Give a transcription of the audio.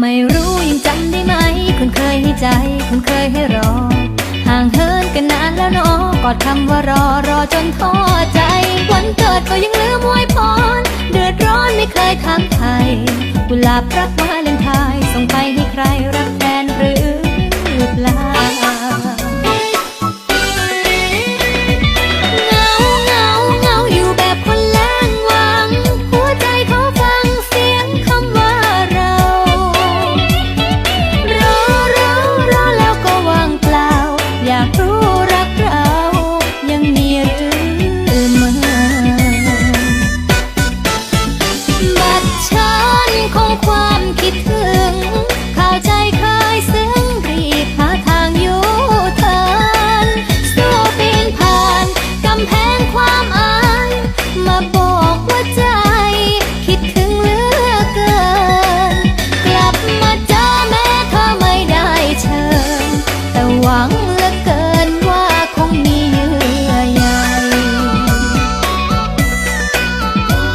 ไม่รู้ยังจำได้ไหม คุณเคยให้ใจ คุณเคยให้รอ ห่างเหินกันนานแล้วนอะกอดคำว่ารอรอจนท้อใจ วันเกิดก็ยังลืมวยพร เดือดร้อนไม่เคยทำใครกุหลาบรักมาเลนไทายส่งไปให้ใครรักใคร